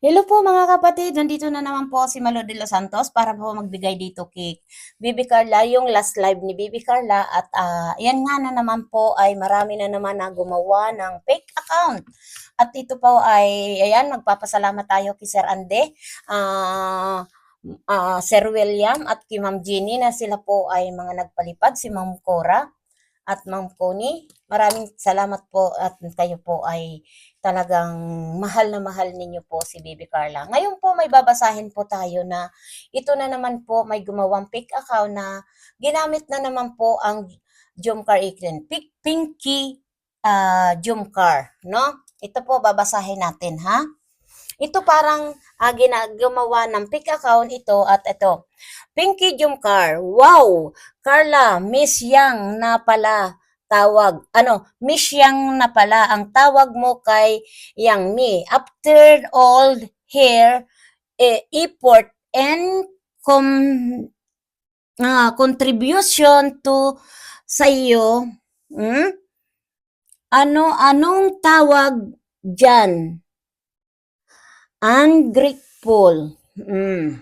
Hello po mga kapatid, nandito na naman po si Malo de los Santos para po magbigay dito kay Bibi Carla, yung last live ni Bibi Carla at ah, yan nga na naman po ay marami na naman na gumawa ng fake account. At ito po ay, ayan, magpapasalamat tayo kay Sir Ande, ah, ah, Sir William at kay Ma'am Jeannie na sila po ay mga nagpalipad, si Ma'am Cora at Ma'am Connie. Maraming salamat po at kayo po ay talagang mahal na mahal ninyo po si Baby Carla. Ngayon po may babasahin po tayo na ito na naman po may gumawang fake account na ginamit na naman po ang Jomcar Ikrin. Pink, Pinky uh, Jomcar, no? Ito po babasahin natin, ha? Ito parang uh, ginagawa ng fake account ito at ito. Pinky Jomcar, wow! Carla, Miss Yang na pala tawag. Ano, Miss Yang na pala ang tawag mo kay Yang Mi. After all her eh, effort and com, ah, contribution to sa iyo, hmm? ano anong tawag diyan? Ungrateful. Mm.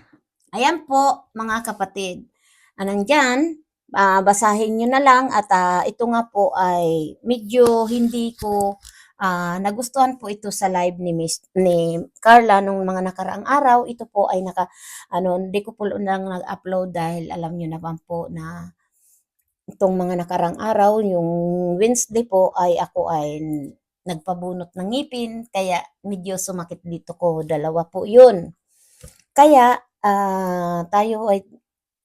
Ayan po, mga kapatid. Anong dyan? Ah, basahin nyo na lang at ah, ito nga po ay medyo hindi ko ah, nagustuhan po ito sa live ni Miss ni Carla nung mga nakaraang araw. Ito po ay naka ano, hindi ko po lang nag-upload dahil alam niyo naman po na itong mga nakaraang araw, yung Wednesday po ay ako ay nagpabunot ng ngipin kaya medyo sumakit dito ko. Dalawa po 'yun. Kaya ah, tayo ay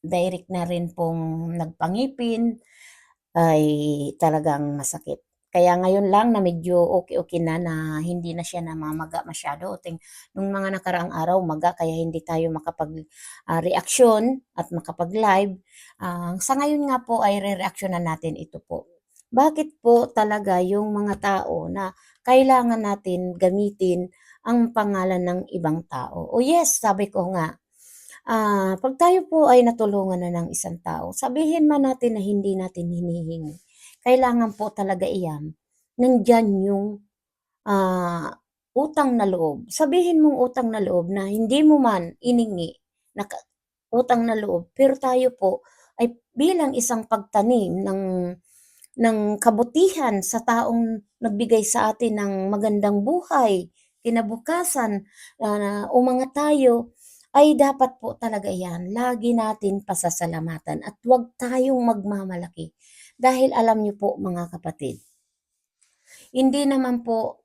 direct na rin pong nagpangipin ay talagang masakit. Kaya ngayon lang na medyo okay-okay na na hindi na siya namamaga masyado. Ting, nung mga nakaraang araw, maga, kaya hindi tayo makapag-reaksyon at makapag-live. Ah, sa ngayon nga po ay re-reaksyonan natin ito po. Bakit po talaga yung mga tao na kailangan natin gamitin ang pangalan ng ibang tao? O yes, sabi ko nga, ah, pag tayo po ay natulungan na ng isang tao, sabihin man natin na hindi natin hinihingi. Kailangan po talaga iyan, nandyan yung ah, utang na loob. Sabihin mong utang na loob na hindi mo man iningi na utang na loob, pero tayo po ay bilang isang pagtanim ng ng kabutihan sa taong nagbigay sa atin ng magandang buhay, kinabukasan, uh, umangat tayo, ay dapat po talaga yan, lagi natin pasasalamatan at huwag tayong magmamalaki. Dahil alam niyo po mga kapatid, hindi naman po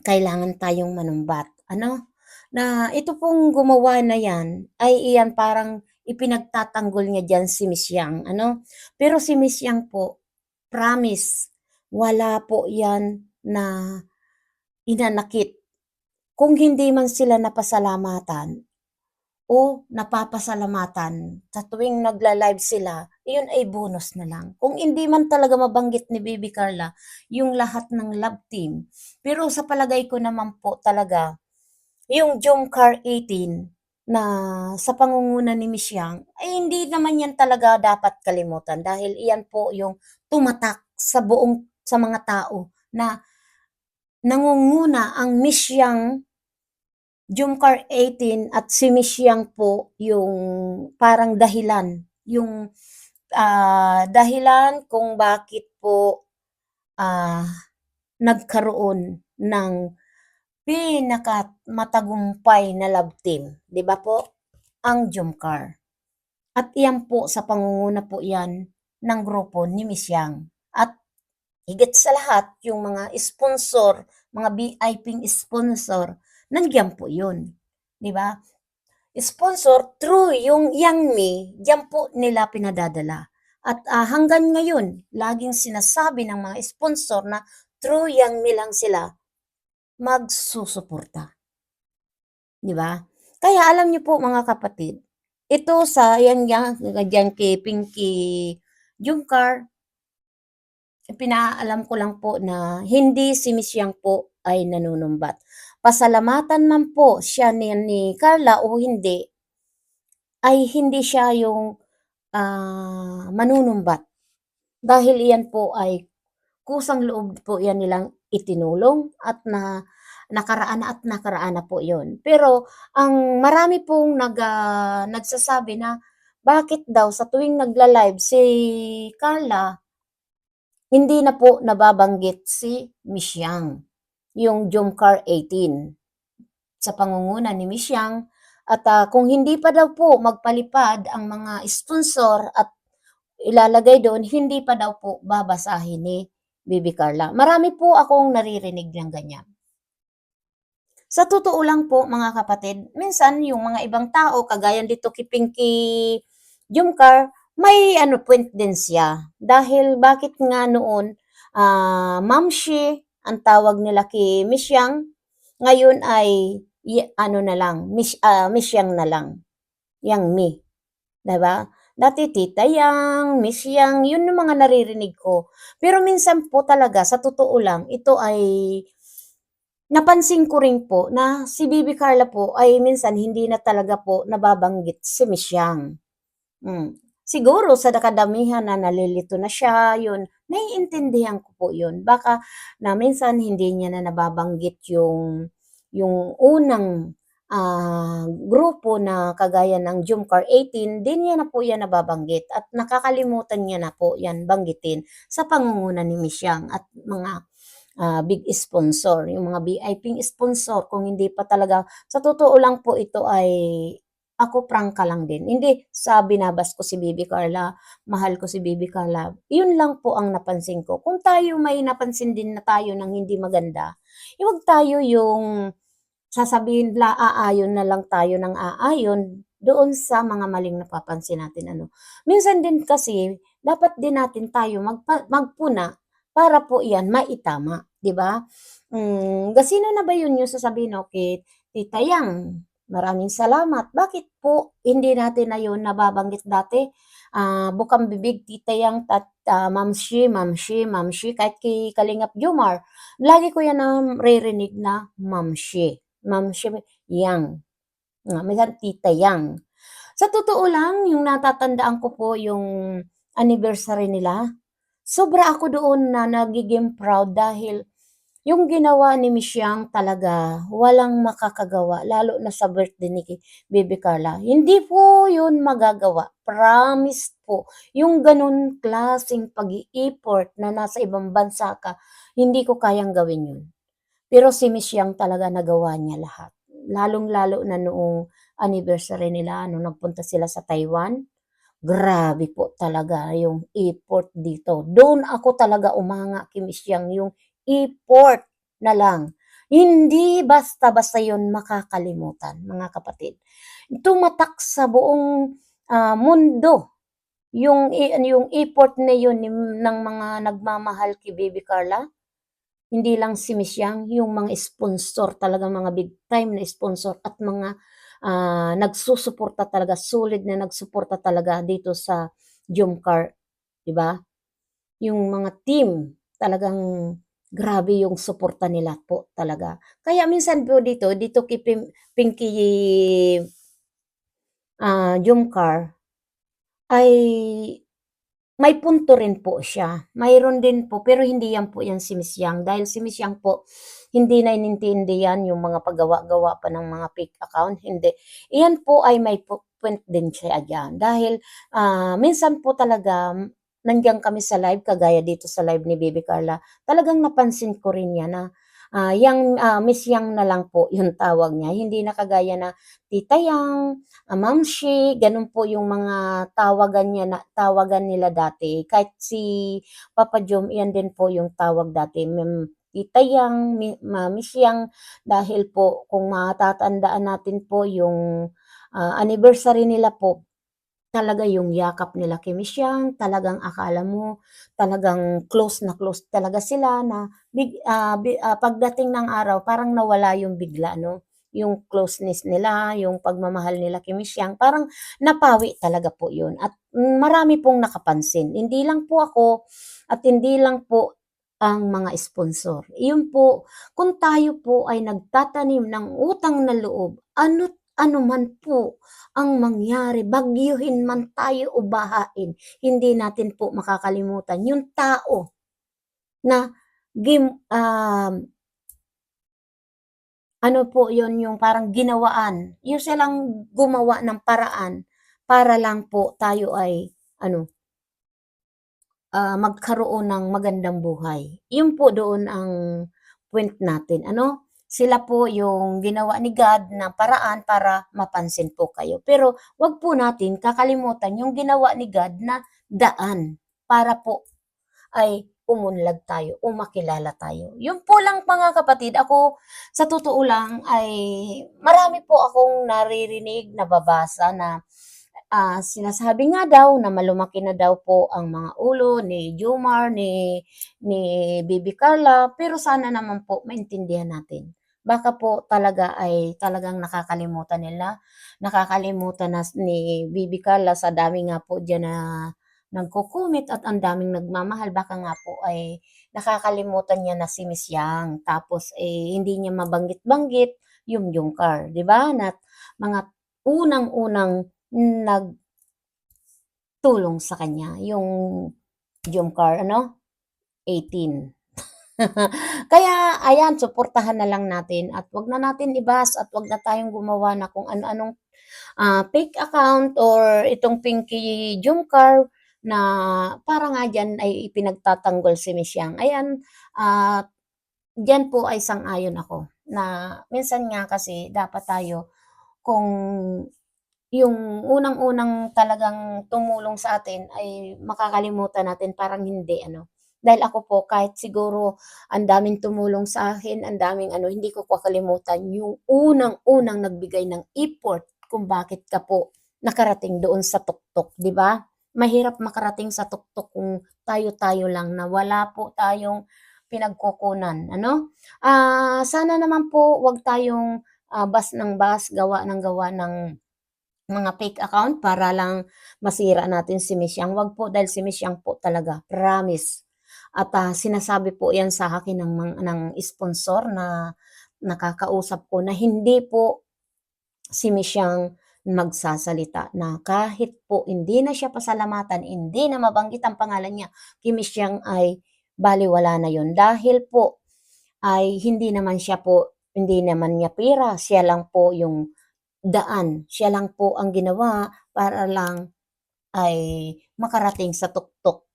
kailangan tayong manumbat. Ano? Na ito pong gumawa na yan, ay iyan parang ipinagtatanggol niya dyan si Miss Yang. Ano? Pero si Miss Yang po, promise, wala po yan na inanakit. Kung hindi man sila napasalamatan, o napapasalamatan sa tuwing nagla-live sila, iyon ay bonus na lang. Kung hindi man talaga mabanggit ni Baby Carla yung lahat ng love team, pero sa palagay ko naman po talaga, yung Jomcar 18 na sa pangunguna ni Miss Yang, ay hindi naman yan talaga dapat kalimutan dahil iyan po yung tumatak sa buong sa mga tao na nangunguna ang Miss Yang Jumcar 18 at si Miss Yang po yung parang dahilan, yung uh, dahilan kung bakit po uh, nagkaroon ng pinaka matagumpay na love team, 'di ba po? Ang Jumcar. At iyan po sa pangunguna po 'yan ng grupo ni Miss Yang. At higit sa lahat, yung mga sponsor, mga VIP sponsor nandiyan po yun. Di ba? Sponsor through yung Yang Me, diyan po nila pinadadala. At uh, hanggang ngayon, laging sinasabi ng mga sponsor na through Yang Me lang sila magsusuporta. Di ba? Kaya alam niyo po mga kapatid, ito sa yan yan, yan kay Pinky Jungkar, pinaalam ko lang po na hindi si Miss Yang po ay nanunumbat pasalamatan man po siya ni, ni Carla o hindi, ay hindi siya yung uh, manunumbat. Dahil iyan po ay kusang loob po yan nilang itinulong at na nakaraan na at nakaraan na po yun. Pero ang marami pong nag, ah, nagsasabi na bakit daw sa tuwing nagla-live si Carla, hindi na po nababanggit si Miss Yang, yung Jomcar 18 sa pangunguna ni Miss Yang at ah, kung hindi pa daw po magpalipad ang mga sponsor at ilalagay doon, hindi pa daw po babasahin ni Bibi Carla. Marami po akong naririnig ng ganyan. Sa totoo lang po mga kapatid, minsan yung mga ibang tao, kagaya dito kay Pinky Jumcar, may ano point din siya. Dahil bakit nga noon, ah Mamshi, ang tawag nila kay Miss Yang, ngayon ay ano na lang, Miss, ah, Miss Yang na lang. Yang Mi. Diba? Dati Tita Yang, Miss Yang, yun yung mga naririnig ko. Pero minsan po talaga, sa totoo lang, ito ay napansin ko rin po na si Bibi Carla po ay minsan hindi na talaga po nababanggit si Miss Yang. Mm. Siguro sa nakadamihan na nalilito na siya, yun, naiintindihan ko po yun. Baka na minsan hindi niya na nababanggit yung, yung unang ah, grupo na kagaya ng Jumcar 18, din niya na po yan nababanggit at nakakalimutan niya na po yan banggitin sa pangunguna ni Miss Yang at mga ah, big sponsor, yung mga VIP sponsor, kung hindi pa talaga, sa totoo lang po ito ay ako prangka lang din. Hindi sa binabas ko si Bibi Carla, mahal ko si Bibi Carla. Yun lang po ang napansin ko. Kung tayo may napansin din na tayo ng hindi maganda, iwag tayo yung sasabihin la aayon na lang tayo ng aayon doon sa mga maling napapansin natin ano. Minsan din kasi dapat din natin tayo magpa, magpuna para po iyan maitama, 'di ba? Mm, gasino na ba yun yung sasabihin okay, Tita Yang, maraming salamat. Bakit po hindi natin na yun nababanggit dati? Ah, bukang bibig Tita Yang at uh, Ma'am Shi, Ma'am Shi, Ma'am Shi, kahit kay Kalingap Jumar, lagi ko yan na Ma'am Shi. Ma'am Shi Yang. Nga, minsan Tita Yang. Sa totoo lang, yung natatandaan ko po yung anniversary nila, sobra ako doon na nagiging proud dahil yung ginawa ni Miss Yang talaga, walang makakagawa, lalo na sa birthday ni Baby Carla. Hindi po yun magagawa. Promise po. Yung ganun klaseng pag-i-effort na nasa ibang bansa ka, hindi ko kayang gawin yun. Pero si Miss Yang talaga nagawa niya lahat. Lalong-lalo na noong anniversary nila, nung nagpunta sila sa Taiwan. Grabe po talaga yung effort dito. Doon ako talaga umanga kay Miss Yang, yung effort na lang. Hindi basta-basta yun makakalimutan, mga kapatid. Tumatak sa buong ah, mundo yung i- yung effort na yun ng mga nagmamahal kay Baby Carla. Hindi lang si Miss Yang, yung mga sponsor talaga mga big time na sponsor at mga ah, nagsusuporta talaga, solid na nagsuporta talaga dito sa Jumcar, 'di ba? Yung mga team talagang grabe yung suporta nila po talaga. Kaya minsan po dito, dito kay Pinky ah, Jumcar, ay may punto rin po siya. Mayroon din po, pero hindi yan po yan si Miss Yang. Dahil si Miss Yang po, hindi na inintindi yan yung mga paggawa-gawa pa ng mga fake account. Hindi. Iyan po ay may po- point din siya dyan. Dahil ah, minsan po talaga, nandiyan kami sa live, kagaya dito sa live ni Baby Carla, talagang napansin ko rin yan na ah, yang ah, Miss Yang na lang po yung tawag niya. Hindi na kagaya na Tita Yang, ah, Ma'am Shi, ganun po yung mga tawagan niya na tawagan nila dati. Kahit si Papa Jom, iyan din po yung tawag dati. Ma'am Tita Yang, Miss Yang, dahil po kung matatandaan natin po yung ah, anniversary nila po, talaga yung yakap nila kay Miss Yang, talagang akala mo, talagang close na close talaga sila na big, ah, bi- ah, pagdating ng araw, parang nawala yung bigla, no? Yung closeness nila, yung pagmamahal nila kay Miss Yang, parang napawi talaga po yun. At marami pong nakapansin. Hindi lang po ako at hindi lang po ang mga sponsor. Iyon po, kung tayo po ay nagtatanim ng utang na loob, ano ano man po ang mangyari, bagyuhin man tayo o bahain, hindi natin po makakalimutan yung tao na gim, um, ano po yun, yung parang ginawaan. Yung silang gumawa ng paraan para lang po tayo ay ano, ah, magkaroon ng magandang buhay. Yun po doon ang point natin. Ano? Sila po yung ginawa ni God na paraan para mapansin po kayo. Pero wag po natin kakalimutan yung ginawa ni God na daan para po ay umunlad tayo o makilala tayo. Yun po lang mga kapatid, ako sa totoo lang ay marami po akong naririnig, nababasa na ah, sinasabi nga daw na malumaki na daw po ang mga ulo ni Jomar, ni, ni Bibi Carla, pero sana naman po maintindihan natin. Baka po talaga ay talagang nakakalimutan nila, nakakalimutan na ni Bibi Carla sa dami nga po dyan na nagko-comment at ang daming nagmamahal. Baka nga po ay nakakalimutan niya na si Miss Yang. Tapos eh, hindi niya mabanggit-banggit yung Jungkar, di ba? Na mga unang-unang nagtulong sa kanya, yung Jungkar, ano? 18. Kaya, ayan, suportahan na lang natin at wag na natin ibas at wag na tayong gumawa na kung ano-anong ah, fake account or itong Pinky Jungkar na para nga dyan ay ipinagtatanggol si Miss Yang. Ayan, ah, dyan po ay sang-ayon ako na minsan nga kasi dapat tayo kung yung unang-unang talagang tumulong sa atin ay makakalimutan natin parang hindi ano. Dahil ako po kahit siguro ang daming tumulong sa akin, ang daming ano, hindi ko kakalimutan yung unang-unang nagbigay ng effort kung bakit ka po nakarating doon sa tuktok, di ba? Mahirap makarating sa tuktok kung tayo-tayo lang na wala po tayong pinagkukunan, ano? Ah, sana naman po wag tayong ah, bas ng bas, gawa ng gawa ng mga fake account para lang masira natin si Miss Yang. Wag po dahil si Miss Yang po talaga, promise. At ah, sinasabi po yan sa akin ng, ng sponsor na nakakausap ko na hindi po si Yang magsasalita na kahit po hindi na siya pasalamatan, hindi na mabanggit ang pangalan niya, kay Miss Yang ay baliwala na yon dahil po ay hindi naman siya po, hindi naman niya pira, siya lang po yung daan, siya lang po ang ginawa para lang ay makarating sa tuktok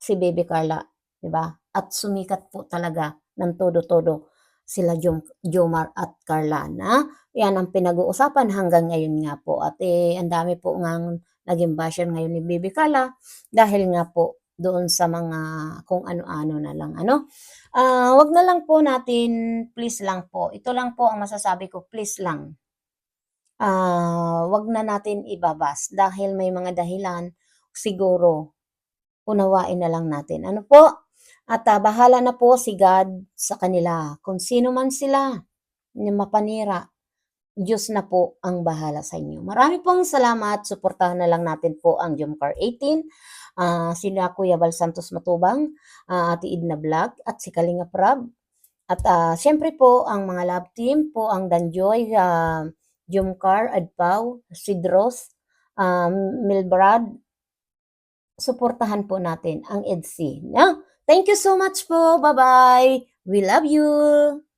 si Baby Carla, 'di ba? At sumikat po talaga ng todo-todo sila Jom, Jomar at Carla na yan ang pinag-uusapan hanggang ngayon nga po. At eh, ang dami po ngang naging basher ngayon ni Baby Carla dahil nga po doon sa mga kung ano-ano na lang ano. Ah, wag na lang po natin, please lang po. Ito lang po ang masasabi ko, please lang. Ah, wag na natin ibabas dahil may mga dahilan siguro unawain na lang natin. Ano po? At ah, bahala na po si God sa kanila. Kung sino man sila na mapanira, Diyos na po ang bahala sa inyo. Marami pong salamat. Suportahan na lang natin po ang Jumcar 18. Ah, sila Kuya Bal Santos Matubang, ah, Ate Idna Vlog, at si Kalinga Prab. At ah, siyempre po, ang mga love team po, ang Danjoy, uh, Jumcar, Adpaw, Sidros, um, Milbrad, suportahan po natin ang EDC. No? Thank you so much po. Bye-bye. We love you.